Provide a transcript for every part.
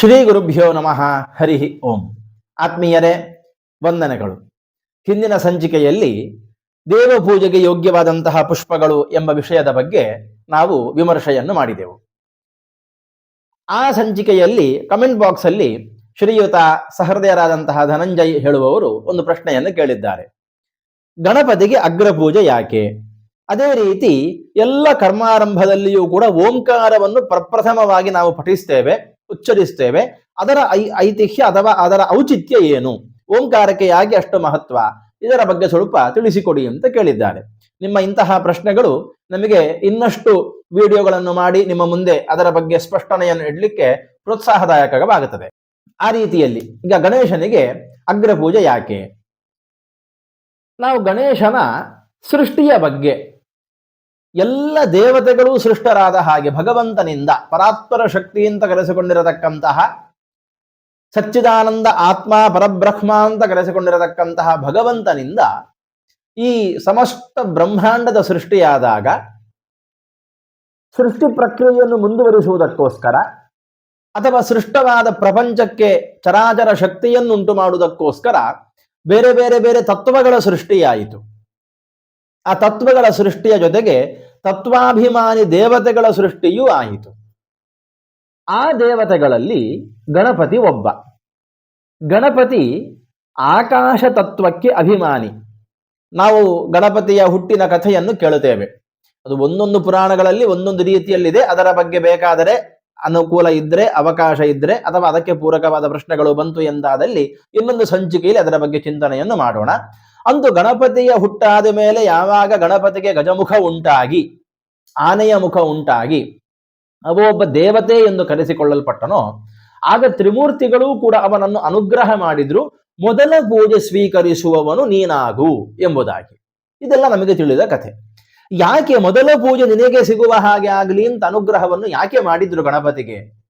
ಶ್ರೀ ಗುರುಭ್ಯೋ ನಮಃ. ಹರಿ ಓಂ. ಆತ್ಮೀಯರೇ, ವಂದನೆಗಳು. ಹಿಂದಿನ ಸಂಚಿಕೆಯಲ್ಲಿ ದೇವ ಪೂಜೆಗೆ ಯೋಗ್ಯವಾದಂತಹ ಪುಷ್ಪಗಳು ಎಂಬ ವಿಷಯದ ಬಗ್ಗೆ ನಾವು ವಿಮರ್ಶೆಯನ್ನು ಮಾಡಿದೆವು. ಆ ಸಂಚಿಕೆಯಲ್ಲಿ ಕಮೆಂಟ್ ಬಾಕ್ಸ್ ಅಲ್ಲಿ ಶ್ರೀಯುತ ಸಹೃದಯರಾದಂತಹ ಧನಂಜಯ್ ಹೇಳುವವರು ಒಂದು ಪ್ರಶ್ನೆಯನ್ನು ಕೇಳಿದ್ದಾರೆ. ಗಣಪತಿಗೆ ಅಗ್ರಪೂಜೆ ಯಾಕೆ? ಅದೇ ರೀತಿ ಎಲ್ಲ ಕರ್ಮಾರಂಭದಲ್ಲಿಯೂ ಕೂಡ ಓಂಕಾರವನ್ನು ಪ್ರಪ್ರಥಮವಾಗಿ ನಾವು ಪಠಿಸ್ತೇವೆ. ಉಚ್ಚರಿಸ್ತೇವೆ ಅದರ ಐ ಐತಿಹ್ಯ ಅಥವಾ ಅದರ ಔಚಿತ್ಯ ಏನು? ಓಂಕಾರಕ್ಕೆ ಯಾಕೆ ಅಷ್ಟು ಮಹತ್ವ. ಇದರ ಬಗ್ಗೆ ಸ್ವಲ್ಪ ತಿಳಿಸಿಕೊಡಿ ಅಂತ ಕೇಳಿದ್ದಾರೆ. ನಿಮ್ಮ ಇಂತಹ ಪ್ರಶ್ನೆಗಳು ನಮಗೆ ಇನ್ನಷ್ಟು ವಿಡಿಯೋಗಳನ್ನು ಮಾಡಿ ನಿಮ್ಮ ಮುಂದೆ ಅದರ ಬಗ್ಗೆ ಸ್ಪಷ್ಟನೆಯನ್ನು ಇಡಲಿಕ್ಕೆ ಪ್ರೋತ್ಸಾಹದಾಯಕವಾಗುತ್ತದೆ. ಆ ರೀತಿಯಲ್ಲಿ ಈಗ ಗಣೇಶನಿಗೆ ಅಗ್ರಪೂಜೆ ಯಾಕೆ? ನಾವು ಗಣೇಶನ ಸೃಷ್ಟಿಯ ಬಗ್ಗೆ ಎಲ್ಲ ದೇವತೆಗಳು ಸೃಷ್ಟರಾದ ಹಾಗೆ ಭಗವಂತನಿಂದ, ಪರಾತ್ಪರ ಶಕ್ತಿ ಅಂತ ಕರೆಸಿಕೊಂಡಿರತಕ್ಕಂತಹ, ಸಚ್ಚಿದಾನಂದ ಆತ್ಮ, ಪರಬ್ರಹ್ಮ ಅಂತ ಕರೆಸಿಕೊಂಡಿರತಕ್ಕಂತಹ ಭಗವಂತನಿಂದ ಈ ಸಮಸ್ತ ಬ್ರಹ್ಮಾಂಡದ ಸೃಷ್ಟಿಯಾದಾಗ ಸೃಷ್ಟಿ ಪ್ರಕ್ರಿಯೆಯನ್ನು ಮುಂದುವರಿಸುವುದಕ್ಕೋಸ್ಕರ ಅಥವಾ ಸೃಷ್ಟವಾದ ಪ್ರಪಂಚಕ್ಕೆ ಚರಾಚರ ಶಕ್ತಿಯನ್ನುಂಟು ಮಾಡುವುದಕ್ಕೋಸ್ಕರ ಬೇರೆ ಬೇರೆ ಬೇರೆ ತತ್ವಗಳ ಸೃಷ್ಟಿಯಾಯಿತು. ಆ ತತ್ವಗಳ ಸೃಷ್ಟಿಯ ಜೊತೆಗೆ ತತ್ವಾಭಿಮಾನಿ ದೇವತೆಗಳ ಸೃಷ್ಟಿಯೂ ಆಯಿತು. ಆ ದೇವತೆಗಳಲ್ಲಿ ಗಣಪತಿ ಒಬ್ಬ. ಗಣಪತಿ ಆಕಾಶ ತತ್ವಕ್ಕೆ ಅಭಿಮಾನಿ. ನಾವು ಗಣಪತಿಯ ಹುಟ್ಟಿನ ಕಥೆಯನ್ನು ಕೇಳುತ್ತೇವೆ. ಅದು ಒಂದೊಂದು ಪುರಾಣಗಳಲ್ಲಿ ಒಂದೊಂದು ರೀತಿಯಲ್ಲಿದೆ. ಅದರ ಬಗ್ಗೆ ಬೇಕಾದರೆ ಅನುಕೂಲ ಇದ್ರೆ, ಅವಕಾಶ ಇದ್ರೆ, ಅಥವಾ ಅದಕ್ಕೆ ಪೂರಕವಾದ ಪ್ರಶ್ನೆಗಳು ಬಂತು ಎಂದಾದಲ್ಲಿ ಇನ್ನೊಂದು ಸಂಚಿಕೆಯಲ್ಲಿ ಅದರ ಬಗ್ಗೆ ಚಿಂತನೆಯನ್ನು ಮಾಡೋಣ. ಅಂತೂ ಗಣಪತಿಯ ಹುಟ್ಟಾದ ಮೇಲೆ ಯಾವಾಗ ಗಣಪತಿಗೆ ಗಜಮುಖ ಉಂಟಾಗಿ, ಆನೆಯ ಮುಖ ಉಂಟಾಗಿ, ಅವು ಒಬ್ಬ ದೇವತೆ ಎಂದು ಕರೆಸಿಕೊಳ್ಳಲ್ಪಟ್ಟನೋ, ಆಗ ತ್ರಿಮೂರ್ತಿಗಳು ಕೂಡ ಅವನನ್ನು ಅನುಗ್ರಹ ಮಾಡಿದ್ರು, ಮೊದಲ ಪೂಜೆ ಸ್ವೀಕರಿಸುವವನು ನೀನಾಗು ಎಂಬುದಾಗಿ. ಇದೆಲ್ಲ ನಮಗೆ ತಿಳಿದ ಕಥೆ. ಯಾಕೆ ಮೊದಲ ಪೂಜೆ ನಿನಗೆ ಸಿಗುವ ಹಾಗೆ ಆಗಲಿ ಅಂತ ಅನುಗ್ರಹವನ್ನು ಯಾಕೆ ಮಾಡಿದ್ರು ಗಣಪತಿಗೆ?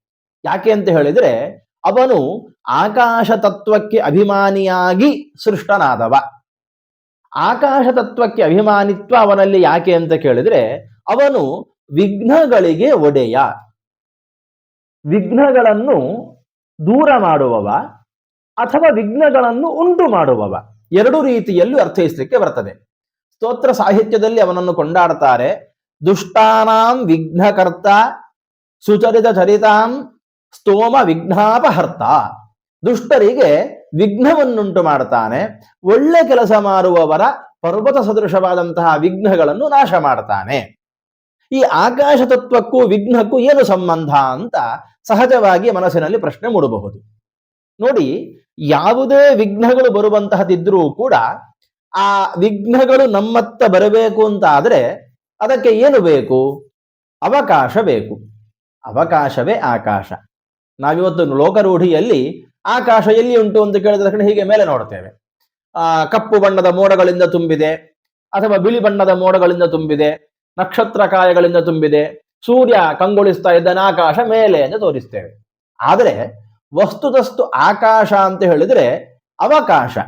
ಯಾಕೆ ಅಂತ ಹೇಳಿದ್ರೆ, ಅವನು ಆಕಾಶ ತತ್ವಕ್ಕೆ ಅಭಿಮಾನಿಯಾಗಿ ಸೃಷ್ಟನಾದವ. ಆಕಾಶ ತತ್ವಕ್ಕೆ ಅಭಿಮಾನಿತ್ವ ಅವನಲ್ಲಿ ಯಾಕೆ ಅಂತ ಕೇಳಿದ್ರೆ ಅವನು ವಿಘ್ನಗಳಿಗೆ ಒಡೆಯ. ವಿಘ್ನಗಳನ್ನು ದೂರ ಮಾಡುವವ ಅಥವಾ ವಿಘ್ನಗಳನ್ನು ಉಂಟು ಮಾಡುವವ. ಎರಡು ರೀತಿಯಲ್ಲೂ ಅರ್ಥೈಸಲಿಕ್ಕೆ ಬರ್ತದೆ. ಸ್ತೋತ್ರ ಸಾಹಿತ್ಯದಲ್ಲಿ ಅವನನ್ನು ಕೊಂಡಾಡ್ತಾರೆ, ದುಷ್ಟಾನಾಂ ವಿಘ್ನಕರ್ತ, ಸುಚರಿತ ಚರಿತಾಂ ಸ್ತೋಮ ವಿಘ್ನಾಪಹರ್ತ. ದುಷ್ಟರಿಗೆ ವಿಘ್ನವನ್ನುಂಟು ಮಾಡ್ತಾನೆ ಒಳ್ಳೆ ಕೆಲಸ ಮಾಡುವವರ ಪರ್ವತ ಸದೃಶವಾದಂತಹ ವಿಘ್ನಗಳನ್ನು ನಾಶ ಮಾಡ್ತಾನೆ ಈ ಆಕಾಶ ತತ್ವಕ್ಕೂ ವಿಘ್ನಕ್ಕೂ ಏನು ಸಂಬಂಧ ಅಂತ ಸಹಜವಾಗಿ ಮನಸ್ಸಿನಲ್ಲಿ ಪ್ರಶ್ನೆ ಮೂಡಬಹುದು. ನೋಡಿ, ಯಾವುದೇ ವಿಘ್ನಗಳು ಬರುವಂತಹದಿದ್ರೂ ಕೂಡ ಆ ವಿಘ್ನಗಳು ನಮ್ಮತ್ತ ಬರಬೇಕು ಅಂತ ಆದ್ರೆ ಅದಕ್ಕೆ ಏನು ಬೇಕು? ಅವಕಾಶ ಬೇಕು. ಅವಕಾಶವೇ ಆಕಾಶ. ನಾವಿವತ್ತು ಲೋಕರೂಢಿಯಲ್ಲಿ ಆಕಾಶ ಎಲ್ಲಿ ಉಂಟು ಅಂತ ಕೇಳಿದ ತಕ್ಷಣ ಹೀಗೆ ಮೇಲೆ ನೋಡ್ತೇವೆ ಆ, ಕಪ್ಪು ಬಣ್ಣದ ಮೋಡಗಳಿಂದ ತುಂಬಿದೆ, ಅಥವಾ ಬಿಳಿ ಬಣ್ಣದ ಮೋಡಗಳಿಂದ ತುಂಬಿದೆ, ನಕ್ಷತ್ರ ಕಾಯಗಳಿಂದ ತುಂಬಿದೆ, ಸೂರ್ಯ ಕಂಗೊಳಿಸ್ತಾ ಇದ್ದಾನೆ, ಆಕಾಶ ಮೇಲೆ ಎಂದು ತೋರಿಸ್ತೇವೆ. ಆದರೆ, ವಸ್ತುತಸ್ತು ಆಕಾಶ ಅಂತ ಹೇಳಿದ್ರೆ ಅವಕಾಶ.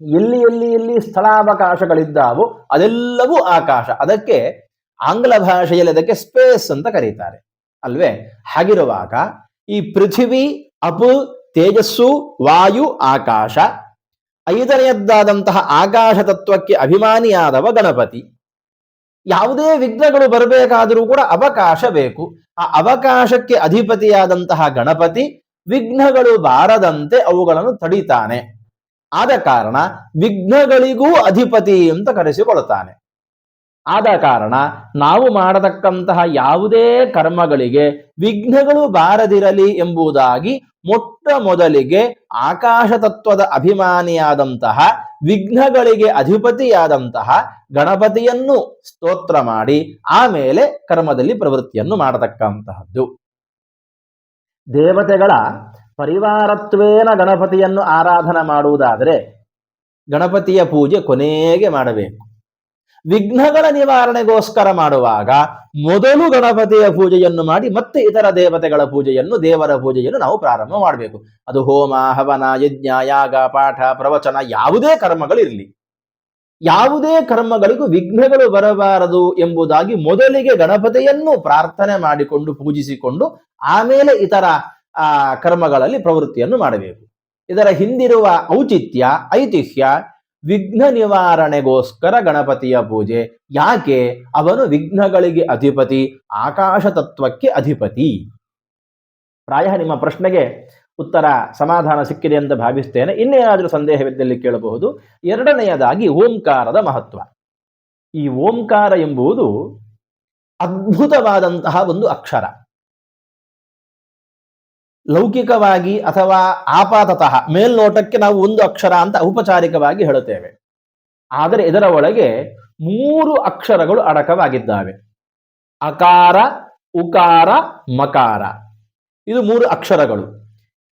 ಎಲ್ಲಿ ಎಲ್ಲಿ ಎಲ್ಲಿ ಸ್ಥಳಾವಕಾಶಗಳಿದ್ದಾವೋ ಅದೆಲ್ಲವೂ ಆಕಾಶ. ಅದಕ್ಕೆ ಆಂಗ್ಲ ಭಾಷೆಯಲ್ಲಿ ಅದಕ್ಕೆ ಸ್ಪೇಸ್ ಅಂತ ಕರೀತಾರೆ. ಅಲ್ವೇ? ಹಾಗಿರುವಾಗ ಈ ಪೃಥಿವಿ, ಅಪು ತೇಜಸ್ಸು, ವಾಯು, ಆಕಾಶ. ಐದನೆಯದ್ದಾದಂತಹ ಆಕಾಶ ತತ್ವಕ್ಕೆ ಅಭಿಮಾನಿಯಾದವ ಗಣಪತಿ. ಯಾವುದೇ ವಿಘ್ನಗಳು ಬರಬೇಕಾದರೂ ಕೂಡ ಅವಕಾಶ ಬೇಕು. ಆ ಅವಕಾಶಕ್ಕೆ ಅಧಿಪತಿಯಾದಂತಹ ಗಣಪತಿ ವಿಘ್ನಗಳು ಬಾರದಂತೆ ಅವುಗಳನ್ನು ತಡಿತಾನೆ. ಆದ ಕಾರಣ ವಿಘ್ನಗಳಿಗೂ ಅಧಿಪತಿ ಅಂತ ಕರೆಸಿಕೊಳ್ತಾನೆ ಆದ ಕಾರಣ ನಾವು ಮಾಡತಕ್ಕಂತಹ ಯಾವುದೇ ಕರ್ಮಗಳಿಗೆ ವಿಘ್ನಗಳು ಬಾರದಿರಲಿ ಎಂಬುದಾಗಿ ಮೊಟ್ಟ ಮೊದಲಿಗೆ ಆಕಾಶ ತತ್ವದ ಅಭಿಮಾನಿಯಾದಂತಹ, ವಿಘ್ನಗಳಿಗೆ ಅಧಿಪತಿಯಾದಂತಹ ಗಣಪತಿಯನ್ನು ಸ್ತೋತ್ರ ಮಾಡಿ ಆಮೇಲೆ ಕರ್ಮದಲ್ಲಿ ಪ್ರವೃತ್ತಿಯನ್ನು ಮಾಡತಕ್ಕಂತಹದ್ದು. ದೇವತೆಗಳ ಪರಿವಾರತ್ವೇನ ಗಣಪತಿಯನ್ನು ಆರಾಧನೆ ಮಾಡುವುದಾದರೆ ಗಣಪತಿಯ ಪೂಜೆ ಕೊನೆಗೆ ಮಾಡಬೇಕು. ವಿಘ್ನಗಳ ನಿವಾರಣೆಗೋಸ್ಕರ ಮಾಡುವಾಗ ಮೊದಲು ಗಣಪತಿಯ ಪೂಜೆಯನ್ನು ಮಾಡಿ ಮತ್ತೆ ಇತರ ದೇವತೆಗಳ ಪೂಜೆಯನ್ನು, ದೇವರ ಪೂಜೆಯನ್ನು ನಾವು ಪ್ರಾರಂಭ ಮಾಡಬೇಕು. ಅದು ಹೋಮ, ಹವನ, ಯಜ್ಞ, ಯಾಗ, ಪಾಠ, ಪ್ರವಚನ ಯಾವುದೇ ಕರ್ಮಗಳಿರಲಿ. ಯಾವುದೇ ಕರ್ಮಗಳಿಗೂ ವಿಘ್ನಗಳು ಬರಬಾರದು ಎಂಬುದಾಗಿ ಮೊದಲಿಗೆ ಗಣಪತಿಯನ್ನು ಪ್ರಾರ್ಥನೆ ಮಾಡಿಕೊಂಡು ಪೂಜಿಸಿಕೊಂಡು ಆಮೇಲೆ ಇತರ, ಆ, ಕರ್ಮಗಳಲ್ಲಿ ಪ್ರವೃತ್ತಿಯನ್ನು ಮಾಡಬೇಕು. ಇದರ ಹಿಂದಿರುವ ಔಚಿತ್ಯ, ಐತಿಹ್ಯ ವಿಘ್ನ ನಿವಾರಣೆಗೋಸ್ಕರ ಗಣಪತಿಯ ಪೂಜೆ. ಯಾಕೆ? ಅವನು ವಿಘ್ನಗಳಿಗೆ ಅಧಿಪತಿ, ಆಕಾಶ ತತ್ವಕ್ಕೆ ಅಧಿಪತಿ. ಪ್ರಾಯ ನಿಮ್ಮ ಪ್ರಶ್ನೆಗೆ ಉತ್ತರ ಸಮಾಧಾನ ಸಿಕ್ಕಿದೆ ಅಂತ ಭಾವಿಸ್ತೇನೆ. ಇನ್ನೇನಾದರೂ ಸಂದೇಹವಿದ್ದಲ್ಲಿ ಕೇಳಬಹುದು. ಎರಡನೆಯದಾಗಿ ಓಂಕಾರದ ಮಹತ್ವ. ಈ ಓಂಕಾರ ಎಂಬುದು ಅದ್ಭುತವಾದಂತಹ ಒಂದು ಅಕ್ಷರ. ಲೌಕಿಕವಾಗಿ ಅಥವಾ ಆಪಾತತಃ ಮೇಲ್ನೋಟಕ್ಕೆ ನಾವು ಒಂದು ಅಕ್ಷರ ಅಂತ ಔಪಚಾರಿಕವಾಗಿ ಹೇಳುತ್ತೇವೆ. ಆದರೆ ಇದರ ಒಳಗೆ ಮೂರು ಅಕ್ಷರಗಳು ಅಡಕವಾಗಿದ್ದಾವೆ. ಅಕಾರ, ಉಕಾರ, ಮಕಾರ. ಇದು ಮೂರು ಅಕ್ಷರಗಳು.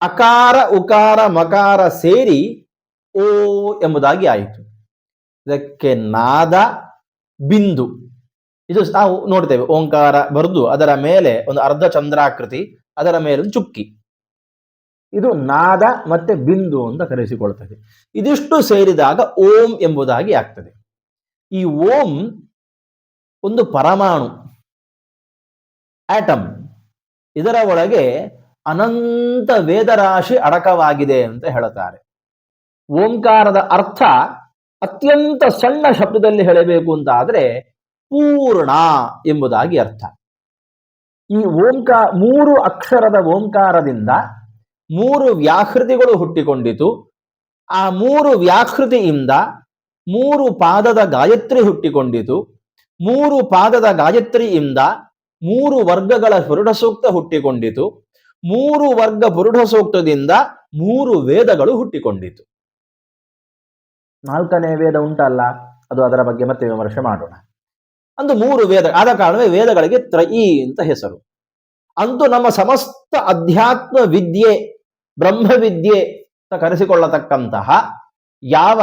ಅಕಾರ, ಉಕಾರ, ಮಕಾರ ಸೇರಿ ಓ ಎಂಬುದಾಗಿ ಆಯಿತು. ಇದಕ್ಕೆ ನಾದ, ಬಿಂದು. ಇದು ನಾವು ನೋಡ್ತೇವೆ. ಓಂಕಾರ ಬರೆದು ಅದರ ಮೇಲೆ ಒಂದು ಅರ್ಧ ಚಂದ್ರಾಕೃತಿ, ಅದರ ಮೇಲೆ ಒಂದು ಚುಕ್ಕಿ. ಇದು ನಾದ ಮತ್ತೆ ಬಿಂದು ಅಂತ ಕರೆಸಿಕೊಳ್ತದೆ. ಇದಿಷ್ಟು ಸೇರಿದಾಗ ಓಂ ಎಂಬುದಾಗಿ ಆಗ್ತದೆ. ಈ ಓಂ ಒಂದು ಪರಮಾಣು, ಆಟಮ್, ಇದರ ಒಳಗೆ ಅನಂತ ವೇದರಾಶಿ ಅಡಕವಾಗಿದೆ ಅಂತ ಹೇಳುತ್ತಾರೆ. ಓಂಕಾರದ ಅರ್ಥ ಅತ್ಯಂತ ಸಣ್ಣ ಶಬ್ದದಲ್ಲಿ ಹೇಳಬೇಕು ಅಂತ ಆದ್ರೆ ಪೂರ್ಣ ಎಂಬುದಾಗಿ ಅರ್ಥ. ಈ ಓಂಕಾರ ಮೂರು ಅಕ್ಷರದ ಓಂಕಾರದಿಂದ ಮೂರು ವ್ಯಾಹೃತಿಗಳು ಹುಟ್ಟಿಕೊಂಡಿತು. ಆ ಮೂರು ವ್ಯಾಹೃತಿಯಿಂದ ಮೂರು ಪಾದದ ಗಾಯತ್ರಿ ಹುಟ್ಟಿಕೊಂಡಿತು. ಮೂರು ಪಾದದ ಗಾಯತ್ರಿಯಿಂದ ಮೂರು ವರ್ಗಗಳ ಪುರುಢ ಸೂಕ್ತ ಹುಟ್ಟಿಕೊಂಡಿತು. ಮೂರು ವರ್ಗ ಪುರುಢ ಸೂಕ್ತದಿಂದ ಮೂರು ವೇದಗಳು ಹುಟ್ಟಿಕೊಂಡಿತು. ನಾಲ್ಕನೇ ವೇದ ಉಂಟಲ್ಲ, ಅದು ಅದರ ಬಗ್ಗೆ ಮತ್ತೆ ವಿಮರ್ಶೆ ಮಾಡೋಣ. ಅಂದು ಮೂರು ವೇದ, ಆದ ಕಾರಣವೇ ವೇದಗಳಿಗೆ ತ್ರಯಿ ಅಂತ ಹೆಸರು. ಅಂತೂ ನಮ್ಮ ಸಮಸ್ತ ಅಧ್ಯಾತ್ಮ ವಿದ್ಯೆ ಬ್ರಹ್ಮವಿದ್ಯೆ ಕರೆಸಿಕೊಳ್ಳತಕ್ಕಂತಹ ಯಾವ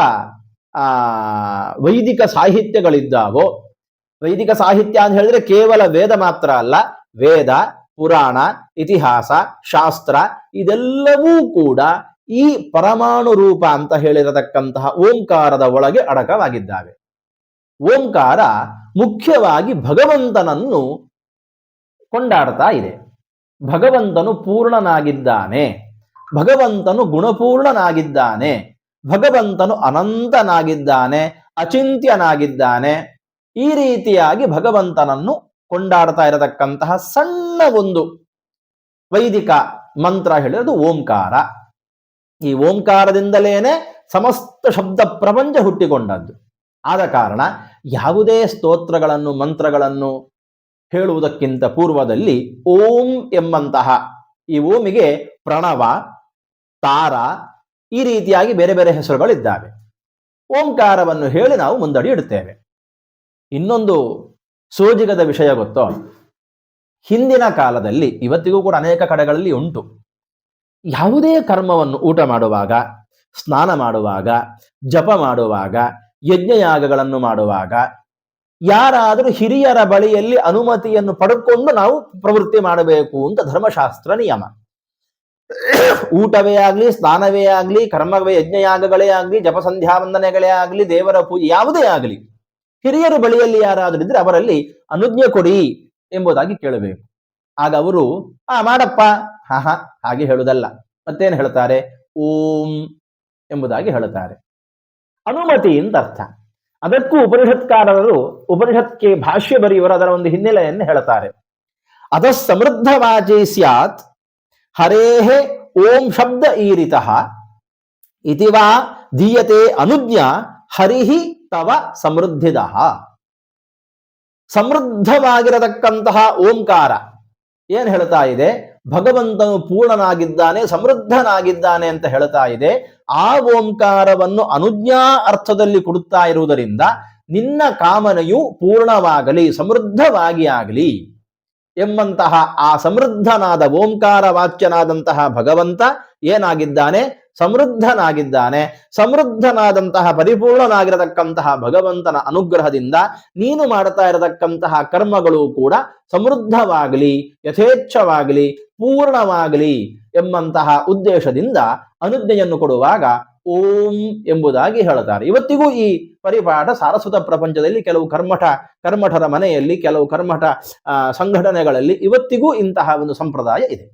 ವೈದಿಕ ಸಾಹಿತ್ಯಗಳಿದ್ದಾವೋ, ವೈದಿಕ ಸಾಹಿತ್ಯ ಅಂತ ಹೇಳಿದ್ರೆ ಕೇವಲ ವೇದ ಮಾತ್ರ ಅಲ್ಲ, ವೇದ, ಪುರಾಣ, ಇತಿಹಾಸ, ಶಾಸ್ತ್ರ, ಇದೆಲ್ಲವೂ ಕೂಡ ಈ ಪರಮಾಣು ರೂಪ ಅಂತ ಹೇಳಿರತಕ್ಕಂತಹ ಓಂಕಾರದ ಒಳಗೆ ಅಡಕವಾಗಿದ್ದಾವೆ. ಓಂಕಾರ ಮುಖ್ಯವಾಗಿ ಭಗವಂತನನ್ನು ಕೊಂಡಾಡ್ತಾ ಇದೆ. ಭಗವಂತನು ಪೂರ್ಣನಾಗಿದ್ದಾನೆ. ಭಗವಂತನು ಗುಣಪೂರ್ಣನಾಗಿದ್ದಾನೆ, ಭಗವಂತನು ಅನಂತನಾಗಿದ್ದಾನೆ, ಅಚಿಂತ್ಯನಾಗಿದ್ದಾನೆ. ಈ ರೀತಿಯಾಗಿ ಭಗವಂತನನ್ನು ಕೊಂಡಾಡ್ತಾ ಇರತಕ್ಕಂತಹ ಸಣ್ಣ ಒಂದು ವೈದಿಕ ಮಂತ್ರ ಹೇಳಿರೋದು ಓಂಕಾರ. ಈ ಓಂಕಾರದಿಂದಲೇನೆ ಸಮಸ್ತ ಶಬ್ದ ಪ್ರಪಂಚ ಹುಟ್ಟಿಕೊಂಡದ್ದು. ಆದ ಕಾರಣ ಯಾವುದೇ ಸ್ತೋತ್ರಗಳನ್ನು, ಮಂತ್ರಗಳನ್ನು ಹೇಳುವುದಕ್ಕಿಂತ ಪೂರ್ವದಲ್ಲಿ ಓಂ ಎಂಬಂತಹ ಈ ಓಮಿಗೆ ಪ್ರಣವ ತಾರ ಈ ರೀತಿಯಾಗಿ ಬೇರೆ ಬೇರೆ ಹೆಸರುಗಳಿದ್ದಾವೆ. ಓಂಕಾರವನ್ನು ಹೇಳಿ ನಾವು ಮುಂದಡಿ ಇಡುತ್ತೇವೆ. ಇನ್ನೊಂದು ಸೋಜಿಗದ ವಿಷಯ ಗೊತ್ತೋ? ಹಿಂದಿನ ಕಾಲದಲ್ಲಿ ಇವತ್ತಿಗೂ ಕೂಡ ಅನೇಕ ಕಡೆಗಳಲ್ಲಿ ಉಂಟು. ಯಾವುದೇ ಕರ್ಮವನ್ನು ಊಟ ಮಾಡುವಾಗ, ಸ್ನಾನ ಮಾಡುವಾಗ, ಜಪ ಮಾಡುವಾಗ, ಯಜ್ಞಯಾಗಗಳನ್ನು ಮಾಡುವಾಗ, ಯಾರಾದರೂ ಹಿರಿಯರ ಬಳಿಯಲ್ಲಿ ಅನುಮತಿಯನ್ನು ಪಡೆದುಕೊಂಡು ನಾವು ಪ್ರವೃತ್ತಿ ಮಾಡಬೇಕು ಅಂತ ಧರ್ಮಶಾಸ್ತ್ರ ನಿಯಮ. ಊಟವೇ ಆಗ್ಲಿ, ಸ್ನಾನವೇ ಆಗ್ಲಿ, ಕರ್ಮವೇ, ಯಜ್ಞಯಾಗಗಳೇ ಆಗ್ಲಿ, ಜಪಸಂಧ್ಯಾ ವಂದನೆಗಳೇ ಆಗ್ಲಿ, ದೇವರ ಪೂಜೆ ಯಾವುದೇ ಆಗಲಿ, ಹಿರಿಯರು ಬಳಿಯಲ್ಲಿ ಯಾರಾದರೂ ಇದ್ರೆ ಅವರಲ್ಲಿ ಅನುಜ್ಞೆ ಕೊಡಿ ಎಂಬುದಾಗಿ ಕೇಳಬೇಕು. ಆಗ ಅವರು, ಆ, ಮಾಡಪ್ಪ. ಹಾ ಹಾಗೆ ಹೇಳುವುದಲ್ಲ ಮತ್ತೇನು ಹೇಳ್ತಾರೆ? ಓಂ ಎಂಬುದಾಗಿ ಹೇಳುತ್ತಾರೆ. ಅನುಮತಿ ಅಂತ ಅರ್ಥ. ಅದಕ್ಕೂ ಉಪನಿಷತ್ಕಾರರು, ಉಪನಿಷತ್ಗೆ ಭಾಷ್ಯ ಬರೆಯುವರು ಅದರ ಒಂದು ಹಿನ್ನೆಲೆಯನ್ನು ಹೇಳ್ತಾರೆ. ಅದ ಸಮೃದ್ಧವಾಜೇ ಸ್ಯಾತ್ ಹರೇಹೇ ಓಂ ಶಬ್ದ ಈರಿತಃ ಇತಿವಾ ದೀಯತೆ ಅನುಜ್ಞ ಹರಿಹಿ ತವ ಸಮೃದ್ಧಿದ. ಸಮೃದ್ಧವಾಗಿರತಕ್ಕಂತಹ ಓಂಕಾರ ಏನ್ ಹೇಳ್ತಾ ಇದೆ? ಭಗವಂತನು ಪೂರ್ಣನಾಗಿದ್ದಾನೆ, ಸಮೃದ್ಧನಾಗಿದ್ದಾನೆ ಅಂತ ಹೇಳ್ತಾ ಇದೆ. ಆ ಓಂಕಾರವನ್ನು ಅನುಜ್ಞಾ ಅರ್ಥದಲ್ಲಿ ಕೊಡುತ್ತಾ ಇರುವುದರಿಂದ ನಿನ್ನ ಕಾಮನೆಯು ಪೂರ್ಣವಾಗಲಿ, ಸಮೃದ್ಧವಾಗಿ ಆಗಲಿ. ಎಂಬಂತಹ ಆ ಸಮೃದ್ಧನಾದ ಓಂಕಾರ ವಾಚ್ಯನಾದಂತಹ ಭಗವಂತ ಏನಾಗಿದ್ದಾನೆ? ಸಮೃದ್ಧನಾಗಿದ್ದಾನೆ. ಸಮೃದ್ಧನಾದಂತಹ ಪರಿಪೂರ್ಣನಾಗಿರತಕ್ಕಂತಹ ಭಗವಂತನ ಅನುಗ್ರಹದಿಂದ ನೀನು ಮಾಡ್ತಾ ಇರತಕ್ಕಂತಹ ಕರ್ಮಗಳು ಕೂಡ ಸಮೃದ್ಧವಾಗಲಿ, ಯಥೇಚ್ಛವಾಗಲಿ, ಪೂರ್ಣವಾಗಲಿ ಎಂಬಂತಹ ಉದ್ದೇಶದಿಂದ ಅನುಜ್ಞೆಯನ್ನು ಕೊಡುವಾಗ ಓಂ ಎಂಬುದಾಗಿ ಹೇಳುತ್ತಾರೆ. ಇವತ್ತಿಗೂ ಈ ಪರಿಪಾಠ ಸಾರಸ್ವತ ಪ್ರಪಂಚದಲ್ಲಿ ಕೆಲವು ಕರ್ಮಠ, ಕರ್ಮಠರ ಮನೆಯಲ್ಲಿ, ಕೆಲವು ಕರ್ಮಠ ಸಂಘಟನೆಗಳಲ್ಲಿ ಇವತ್ತಿಗೂ ಇಂತಹ ಒಂದು ಸಂಪ್ರದಾಯ ಇದೆ.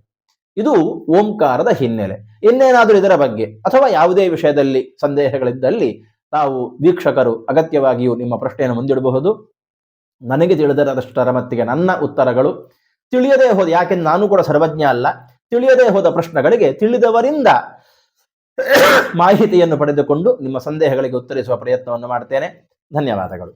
ಇದು ಓಂಕಾರದ ಹಿನ್ನೆಲೆ. ಇನ್ನೇನಾದರೂ ಇದರ ಬಗ್ಗೆ ಅಥವಾ ಯಾವುದೇ ವಿಷಯದಲ್ಲಿ ಸಂದೇಹಗಳಿದ್ದಲ್ಲಿ ತಾವು ವೀಕ್ಷಕರು ಅಗತ್ಯವಾಗಿಯೂ ನಿಮ್ಮ ಪ್ರಶ್ನೆಯನ್ನು ಮುಂದಿಡಬಹುದು. ನನಗೆ ತಿಳಿದರದಷ್ಟರ ಮತ್ತಿಗೆ ನನ್ನ ಉತ್ತರಗಳು. ತಿಳಿಯದೇ ಹೋದ, ಯಾಕೆಂದ್ರೆ ನಾನು ಕೂಡ ಸರ್ವಜ್ಞ ಅಲ್ಲ. ತಿಳಿಯದೇ ಹೋದ ಪ್ರಶ್ನೆಗಳಿಗೆ ತಿಳಿದವರಿಂದ ಮಾಹಿತಿಯನ್ನು ಪಡೆದುಕೊಂಡು ನಿಮ್ಮ ಸಂದೇಹಗಳಿಗೆ ಉತ್ತರಿಸುವ ಪ್ರಯತ್ನವನ್ನು ಮಾಡ್ತೇನೆ. ಧನ್ಯವಾದಗಳು.